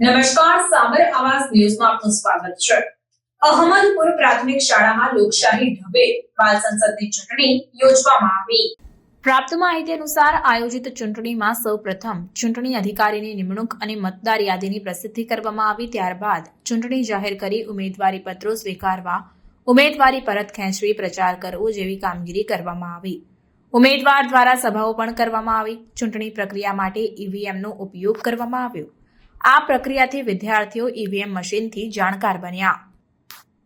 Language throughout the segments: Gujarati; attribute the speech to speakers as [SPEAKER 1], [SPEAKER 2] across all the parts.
[SPEAKER 1] નમસ્કાર સાબર આવાસ ન્યૂઝમાં આપનું સ્વાગત છે. અહમદપુર પ્રાથમિક શાળામાં લોકશાહી ઢબે બાલ સંસદની ચૂંટણી યોજવામાં આવી. પ્રાપ્ત માહિતી અનુસાર આયોજિત ચૂંટણીમાં સૌ પ્રથમ ચૂંટણી અધિકારીની નિમણૂક અને મતદાર યાદીની પ્રસિદ્ધિ કરવામાં આવી. ત્યારબાદ ચૂંટણી જાહેર કરી ઉમેદવારી પત્રો સ્વીકારવા, ઉમેદવારી પરત ખેંચવી, પ્રચાર કરવો જેવી કામગીરી કરવામાં આવી. ઉમેદવાર દ્વારા સભાઓ પણ કરવામાં આવી. ચૂંટણી પ્રક્રિયા માટે ઈવીએમનો ઉપયોગ કરવામાં આવ્યો. આ પ્રક્રિયાથી વિદ્યાર્થીઓ ઈવીએમ મશીનથી જાણકાર બન્યા.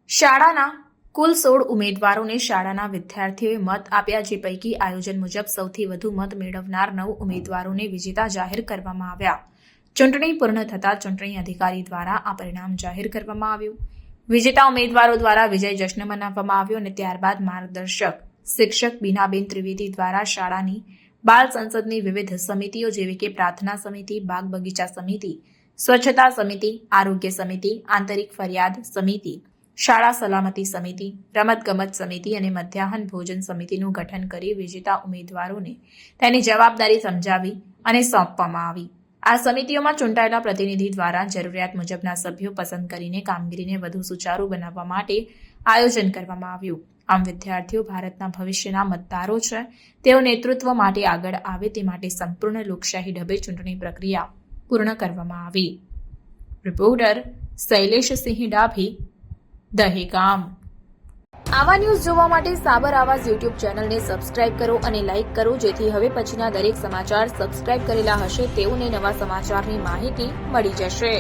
[SPEAKER 1] શાળાના કુલ સોળ ઉમેદવારોને શાળાના વિદ્યાર્થીઓએ મત આપ્યા, જે પૈકી આયોજન મુજબ સૌથી વધુ મત મેળવનાર નવ ઉમેદવારોને વિજેતા જાહેર કરવામાં આવ્યા. ચૂંટણી પૂર્ણ થતાં ચૂંટણી અધિકારી દ્વારા આ પરિણામ જાહેર કરવામાં આવ્યું. વિજેતા ઉમેદવારો દ્વારા વિજય જશ્ન મનાવવામાં આવ્યો અને ત્યારબાદ માર્ગદર્શક શિક્ષક બીનાબેન ત્રિવેદી દ્વારા શાળાની બાલ સંસદની વિવિધ સમિતિઓ જેવી કે પ્રાર્થના સમિતિ, બાગ બગીચા સમિતિ સ્વચ્છતા સમિતિ, આરોગ્ય સમિતિ, આંતરિક ફરિયાદ સમિતિ, શાળા સલામતી સમિતિ, રમતગમત સમિતિ અને મધ્યાહન ભોજન સમિતિનું ગઠન કરી વિજેતા ઉમેદવારોને તેની જવાબદારી સમજાવી અને સોંપવામાં આવી. આ સમિતિઓમાં ચૂંટાયેલા પ્રતિનિધિ દ્વારા જરૂરિયાત મુજબના સભ્યો પસંદ કરીને કામગીરીને વધુ સુચારુ બનાવવા માટે આયોજન કરવામાં આવ્યું. આમ, વિદ્યાર્થીઓ ભારતના ભવિષ્યના મતદારો છે. તેઓ નેતૃત્વ માટે આગળ આવે તે માટે સંપૂર્ણ લોકશાહી ઢબે ચૂંટણી પ્રક્રિયા પૂર્ણ કરવામાં આવી. રિપોર્ટર શૈલેષસિંહ ડાભી, દહેગામ. આવા ન્યૂઝ જોવા માટે સાબર આવાજ યુટ્યુબ ચેનલને સબસ્ક્રાઇબ કરો અને લાઇક કરો, જેથી હવે પછીના દરેક સમાચાર સબસ્ક્રાઇબ કરેલા હશે તેઓને નવા સમાચારની માહિતી મળી જશે.